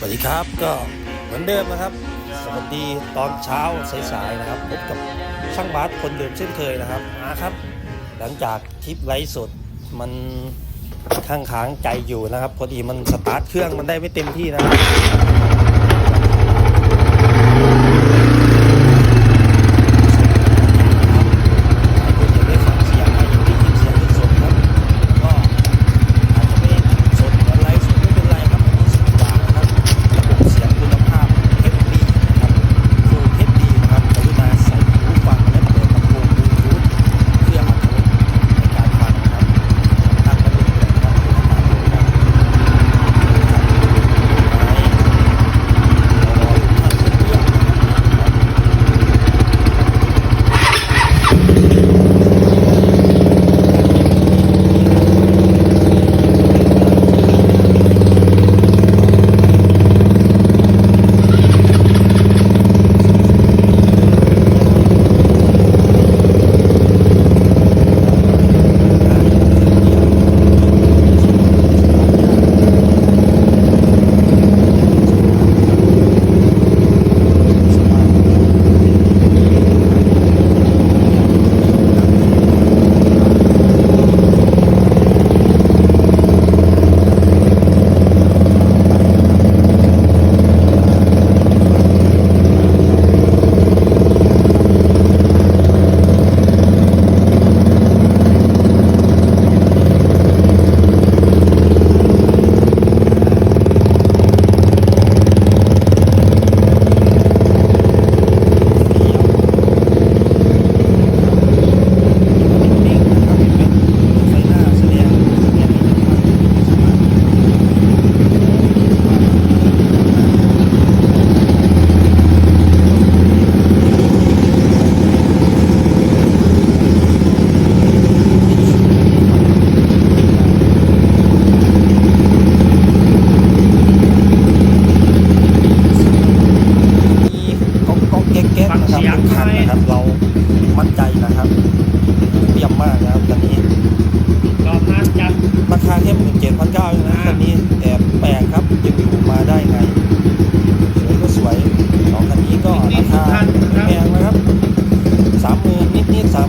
สวัสดีครับก็เหมือนเดิมนะครับ สวัสดีตอนเช้าสายๆนะครับพบกับช่างบาสคนเดิมเช่นเคยนะครับอาครับ หลังจากคลิปไลฟ์สดมันข้างค้างใจอยู่นะครับ พอดีมันสตาร์ทเครื่องมันได้ไม่เต็มที่นะครับ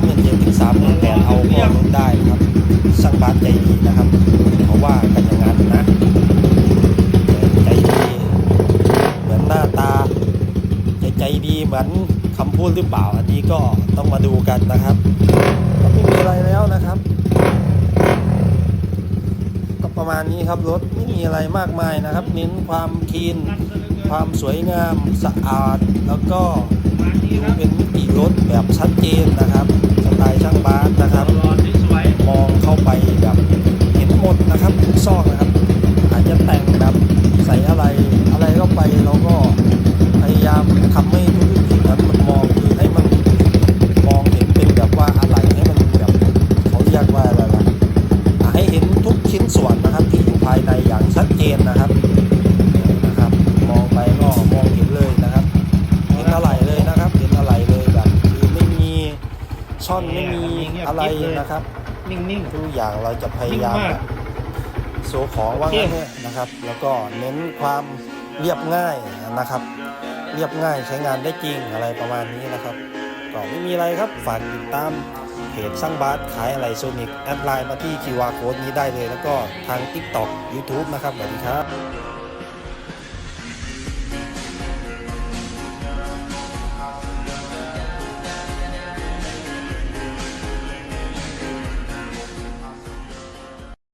นิดนิดสามหมื่นเจ็ดถึงสามหมื่นแปดเอาก็ลดได้ครับช่างบาสใจดีนะครับเขาว่ากันอย่างนั้นนะใจดีเหมือนหน้าตาใจใจดีเหมือนคำพูดหรือเปล่า อันนี้ก็ต้องมาดูกันนะครับก็ไม่มีอะไรแล้วนะครับ ก็ประมาณนี้ครับรถไม่มีอะไรมากมายนะครับ เน้นความคีนความสวยงามสะอาดแล้วก็ดูเป็นมิติ รถแบบชัดเจนนะครับสไตล์ช่างบาสนะครับ มองเข้าไปแบบเห็นหมดนะครับทุกซอกนะครับ อาจจะแต่งแบบใส่อะไรอะไรเข้าไปเราก็พยายามทำให้ทุกๆจุดนั้นมันมองคือให้มันมองเห็นเป็นแบบว่าอะไรให้มันแบบเขาเรียกว่าอะไรล่ะให้เห็นทุกชิ้นส่วนนะครับที่อยู่ภายในอย่างชัดเจนนะครับ อะไรนะครับๆนิ่ง ทุกอย่างเราจะพยายามนิ่งมากแบบโซของว่างั้นเถอะนะครับ แล้วก็เน้นความเรียบง่ายนะครับ เรียบง่ายใช้งานได้จริงอะไรประมาณนี้นะครับก็ไม่มีอะไรครับฝากติดตามเพจสร้างบาสขายอะไรโซนิกแอดไลน์มาที่ QR Code นี้ได้เลย แล้วก็ทาง TikTok YouTube นะครับสวัสดีครับ